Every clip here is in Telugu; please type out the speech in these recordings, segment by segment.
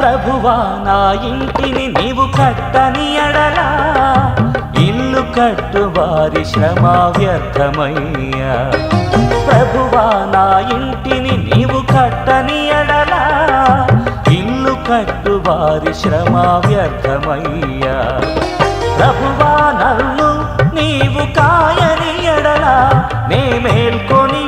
నా ఇంటిని నీవు కట్టని ఎడలా? ఇల్లు కట్టు వారి శ్రమ వ్యర్థమయ్యా. ప్రభువా నా ఇంటిని నీవు కట్టని ఎడలా? ఇల్లు కట్టు వారి శ్రమ వ్యర్థమయ్యా. ప్రభువా నన్ను నీవు కాయని ఎడలా? నే మేల్కొని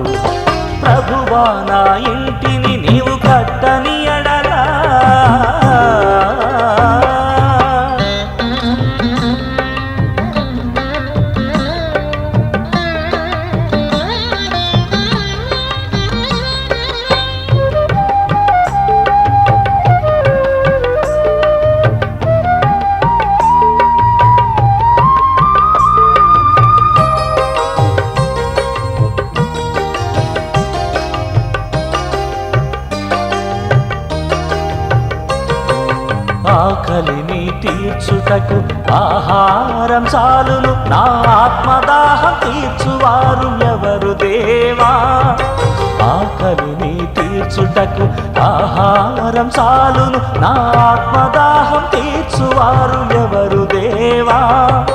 ఆకలిని తీర్చుటకు ఆహారం చాలును. నా ఆత్మదాహం తీర్చువారు ఎవరు దేవా? ఆకలిని తీర్చుటకు ఆహారం చాలును. నా ఆత్మదాహం తీర్చువారు ఎవరు దేవా?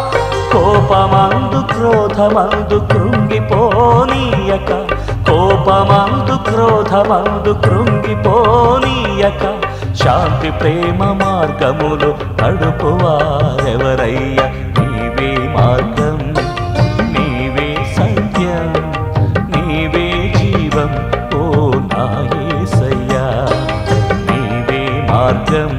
కోపమందు క్రోధమందు కృంగిపోనీయక. కోపమందు క్రోధమందు కృంగిపోనీయక. శాంతి ప్రేమ మార్గములు నడుపువారెవరయ్యా? నీవే మార్గం నీవే సత్యం నీవే జీవం ఓ నాయసయ్యా నీవే మార్గం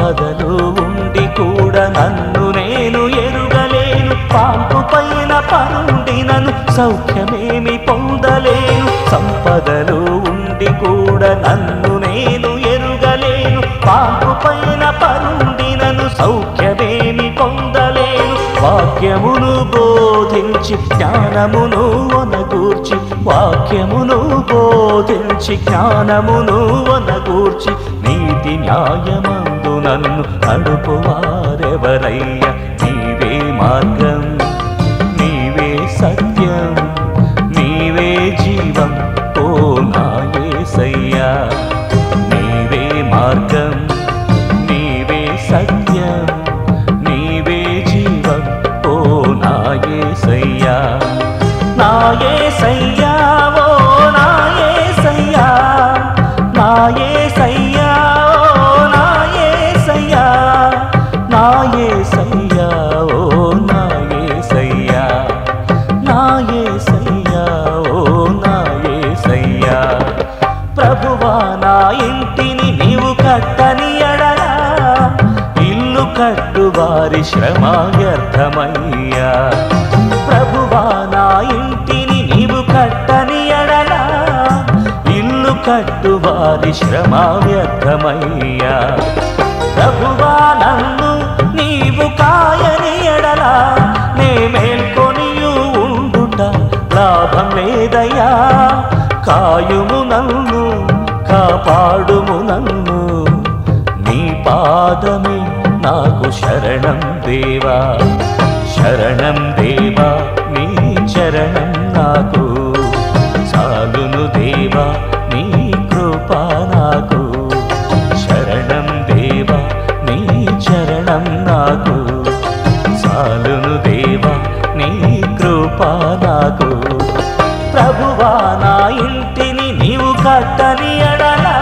సంపదలు ఉండి కూడా నన్ను నేను ఎరుగలేను. పాంపు పైన పరుండి నన్ను సౌఖ్యమేమి పొందలేను. సంపదలు ఉండి కూడా నన్ను నేను ఎరుగలేను. పాంపు పైన పరుండి నన్ను సౌఖ్యమేమి పొందలేను. వాక్యమును బోధించి జ్ఞానమును వనగూర్చి వాక్యమును బోధించి జ్ఞానమును వనగూర్చి నీతి న్యాయమందు నన్ను నడుపువారెవరయ్య నీవే మార్గం నీవే సత్యం నీవే జీవం ఓ నాయసయ్యా నీవే మార్గం నీవే సత్యం నీవే జీవం ఓ నాయసయ్యా నాయసయ్యా ఇల్లు వారి శ్రమ వ్యర్థమయ్యా ప్రభువా నా ఇంటిని నీవు కట్టని అడలా ఇల్లు కట్టు వారి శ్రమ వ్యర్థమయ్యా ప్రభువా నన్ను నీవు కాయని ఎడలా నే మేల్కొని ఉండుట లాభం లేదయ్యా. కాయుము నన్ను కాపాడుము నన్ను. నీ పాదమే నాకు శరణం దేవా. శరణం దేవా నీ చరణం నాకు. చాలును దేవా నీ కృపా నాకు. శరణం దేవా నీ చరణం నాకు. చాలును దేవా నీ కృపా నాకు. ప్రభువా నా ఇంటిని నీవు కట్టని అడలా